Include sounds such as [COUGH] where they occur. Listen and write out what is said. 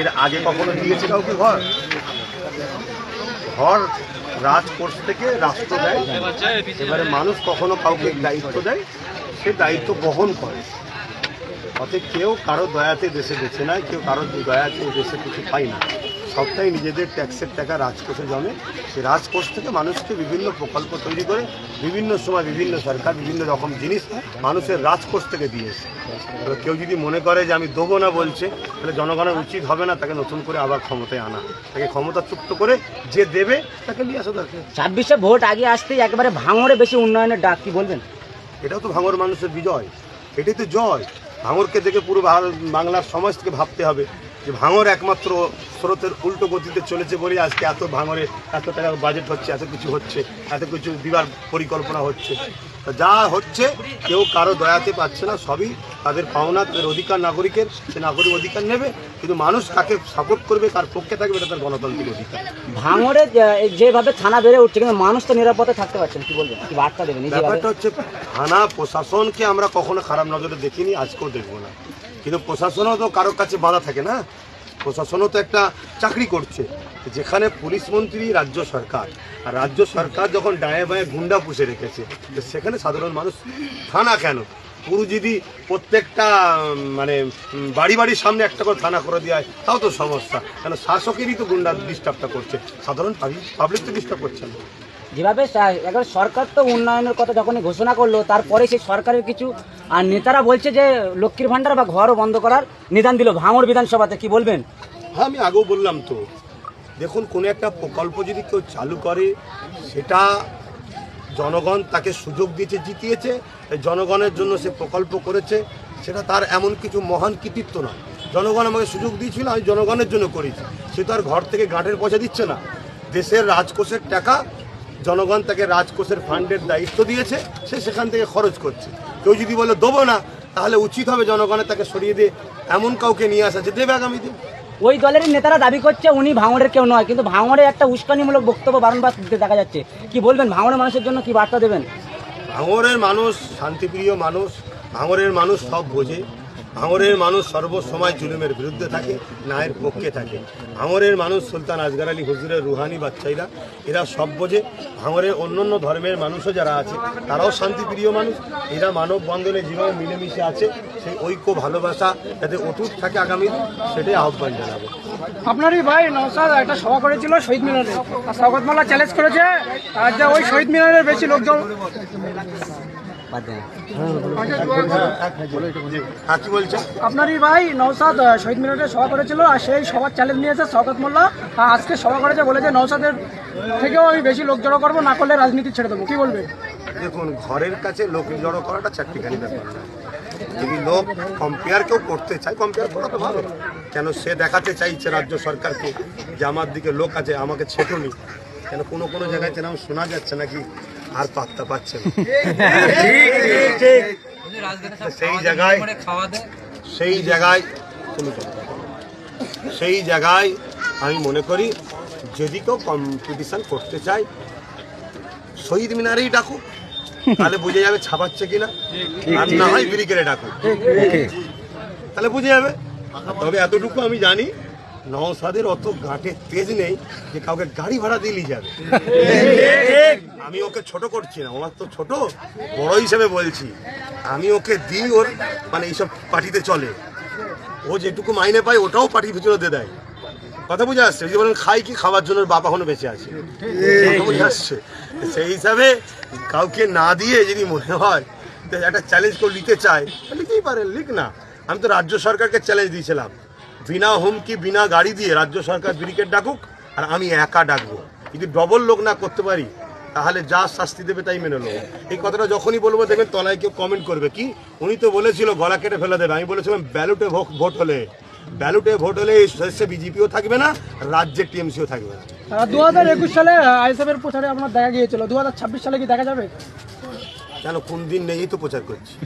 এর আগে কখনো দিয়েছে কাউকে ঘর? ঘর রাজকোষ থেকে রাষ্ট্র দেয়। এবারে মানুষ কখনো কাউকে দায়িত্ব দেয়, সে দায়িত্ব বহন করে। অতএব কেউ কারও দয়াতে দেশে বেছে না কেউ কারও দয়াতে দেশে কিছু পায় না। সবটাই নিজেদের ট্যাক্সের টাকা রাজকোষে জমে। সে রাজকোষ থেকে মানুষকে বিভিন্ন প্রকল্প তৈরি করে বিভিন্ন সময় বিভিন্ন সরকার বিভিন্ন রকম জিনিস মানুষের রাজকোষ থেকে দিয়েছে কেউ যদি মনে করে যে আমি দেবো না বলছে তাহলে জনগণের উচিত হবে না তাকে নতুন করে আবার ক্ষমতায় আনা। তাকে ক্ষমতা চুক্ত করে যে দেবে তাকে নিয়ে আসা দরকার। ছাব্বিশে ভোট আগে আসতেই একেবারে ভাঙড়ে বেশি উন্নয়নের ডাক কি বলবেন? এটাও তো ভাঙর মানুষের বিজয়। এটাই তো জয়। ভাঙরকে দেখে পুরো বাংলার সমাজকে ভাবতে হবে। যে ভাঙর একমাত্র স্রোতের উল্টো গতিতে চলেছে বলে আজকে এত ভাঙরে এত টাকার বাজেট হচ্ছে এত কিছু হচ্ছে এত কিছু দিবার পরিকল্পনা হচ্ছে। তা যা হচ্ছে কেউ কারও দয়াতে পাচ্ছে না সবই তাদের পাওনা তাদের অধিকার নাগরিকের সে নাগরিক অধিকার নেবে কিন্তু মানুষ কাকে সাপোর্ট করবে কার পক্ষে থাকবে এটা তার গণতান্ত্রিক অধিকার। ভাঙরে যেভাবে থানা বেড়ে উঠছে কিন্তু মানুষ তো নিরাপদে থাকতে পারছেন কি বলবেন? কি বার্তা দেবেন ব্যাপারটা হচ্ছে থানা প্রশাসনকে আমরা কখনো খারাপ নজরে দেখিনি আজকেও দেখব না। কিন্তু প্রশাসনও তো কারোর কাছে বাধা থাকে না। প্রশাসনও তো একটা চাকরি করছে। যেখানে পুলিশ মন্ত্রী, রাজ্য সরকার। আর রাজ্য সরকার যখন ডায়ে বায়ে গুন্ডা পুষে রেখেছে, তো সেখানে সাধারণ মানুষ থানা কেন? পুরো যদি প্রত্যেকটা মানে বাড়ি বাড়ির সামনে একটা করে থানা করে দেওয়া হয়, তাও তো সমস্যা। কেন শাসকেরই তো গুন্ডা ডিস্টার্বটা করছে। সাধারণ পাবলিক তো ডিস্টার্ব করছে না। যেভাবে একবার সরকার তো উন্নয়নের কথা যখনই ঘোষণা করল, তারপরে সেই সরকারের কিছু, আর নেতারা বলছে যে লক্ষ্মীর ভান্ডার বা ঘরও বন্ধ করার নিদান দিল ভাঙড় বিধানসভাতে, কি বলবেন? হ্যাঁ আমি আগেও বললাম তো। দেখুন, কোনো একটা প্রকল্প যদি কেউ চালু করে, সেটা জনগণ তাকে সুযোগ দিয়েছে, জিতিয়েছে জনগণের জন্য সে প্রকল্প করেছে, সেটা তার এমন কিছু মহান কৃতিত্ব নয়। জনগণ আমাকে সুযোগ দিয়েছিল, আমি জনগণের জন্য করেছি। সে তো আর ঘর থেকে গাঁটের পয়সা দিচ্ছে না। দেশের রাজকোষের টাকা জনগণ তাকে রাজকোষের ফান্ডের দায়িত্ব দিয়েছে সে সেখান থেকে খরচ করছে। কেউ যদি বলে দেবো না তাহলে উচিত হবে জনগণের তাকে সরিয়ে দিয়ে এমন কাউকে নিয়ে আসা যে দেবে আগামী দিন। ওই দলেরই নেতারা দাবি করছে উনি ভাঙড়ের কেউ নয় কিন্তু ভাঙড়ে একটা উস্কানিমূলক বক্তব্য বারংবার দিতে দেখা যাচ্ছে। কি বলবেন ভাঙড়ের মানুষের জন্য কি বার্তা দেবেন? ভাঙরের মানুষ শান্তিপ্রিয় মানুষ ভাঙরের মানুষ সব বোঝে। ভাঙরের মানুষ সর্বসময় জুলুমের বিরুদ্ধে থাকে, ন্যায়ের পক্ষে থাকে। ভাঙরের মানুষ সুলতান আজগার আলী হুজুরের রুহানি বাচ্চাইরা, এরা সব বোঝে। ভাঙরের অন্য ধর্মের মানুষও যারা আছে, তারাও শান্তিপ্রিয় মানুষ। এরা মানব বন্ধনে যেভাবে মিলেমিশে আছে, সেই ঐক্য, ভালোবাসা যাতে অটুট থাকে আগামী সেটাই আহ্বান জানাব। আপনারই ভাই নওসাদ একটা সভা করেছিল শহীদ মিনারে আর চ্যালেঞ্জ করেছে ওই শহীদ মিনারের বেশি লোকজন আপনারই ভাই নওসাদ শহীদ মিনারে সভা করেছিল আর সেই সভার চ্যালেঞ্জ নিয়েছে শওকত মোল্লা। আর আজকে সভা করেছে বলেছে নওসাদের থেকেও আমি বেশি লোক জড়ো করব না করলে রাজনীতি ছেড়ে দেবো। কি বলবে? দেখুন ঘরের কাছে লোক জড়ো করাটা চারটিখানি ব্যাপার না। যদি লোক কম্পেয়ার কেউ করতে চায় কম্পেয়ার করা তো ভালো। কেন সে দেখাতে চাইছে রাজ্য সরকারকে যে আমার দিকে লোক আছে আমাকে ছেটুনি কেন কোনো কোনো জায়গায় যেন শোনা যাচ্ছে নাকি আর পাত্তা পাচ্ছে না। সেই জায়গায় সেই জায়গায় সেই জায়গায় আমি মনে করি যদি কেউ কম্পিটিশন করতে চায় শহীদ মিনারেই ডাকুক। তাহলে বুঝে যাবে ছাপাচ্ছে কিনা। আর না হয় ব্রিগেডে ডাকুক। তাহলে বুঝে যাবে। তবে এতটুকু আমি জানি নওসাদের অত গাঁটে তেজ নেই যে কাউকে গাড়ি ভাড়া দিয়ে নিয়ে যাবে। আমি ওকে ছোট করছি না আমার তো ছোট, বড় হিসেবে বলছি। আমি ওকে দিই ওর মানে এইসব পার্টিতে চলে। ও যেটুকু মাইনে পায়, ওটাও পার্টির ভিতরে দিয়ে দেয়। কথা বুঝে আসছে? ওই যে বলেন, খাই কি খাওয়ার জন্য বাপ এখনও বেঁচে আছে? বুঝে আসছে? সেই হিসাবে কাউকে না দিয়ে যদি মনে হয় একটা চ্যালেঞ্জ কেউ নিতে চায়, লিখতেই পারে, লিখ না। আমি তো রাজ্য সরকারকে চ্যালেঞ্জ দিয়েছিলাম। বিনা হুমকি, বিনা গাড়ি দিয়ে রাজ্য সরকার ব্রিকেট ডাকুক, আর আমি একা ডাকবো। যদি ডবল লোক না করতে পারি তাহলে যা শাস্তি দেবে তাই মেনে নেব। এই কথাটা যখনই বলব দেখবেন তলায় কেউ কমেন্ট করবে। কি? উনি তো বলেছিল গলা কেটে ফেলে দেবে। আমি বলেছিলাম ব্যালটে ভোট হলে। ব্যালটে ভোট হলে এই শস্যে বিজেপিও থাকবে না রাজ্যের টিএমসিও থাকবে না। দু হাজার একুশ সালে আইএসএফের প্রচারে আপনার দেখা গিয়েছিল। দু হাজার ছাব্বিশ সালে কি দেখা যাবে? কেন কোন দিন নেই তো প্রচার করছি। [LAUGHS]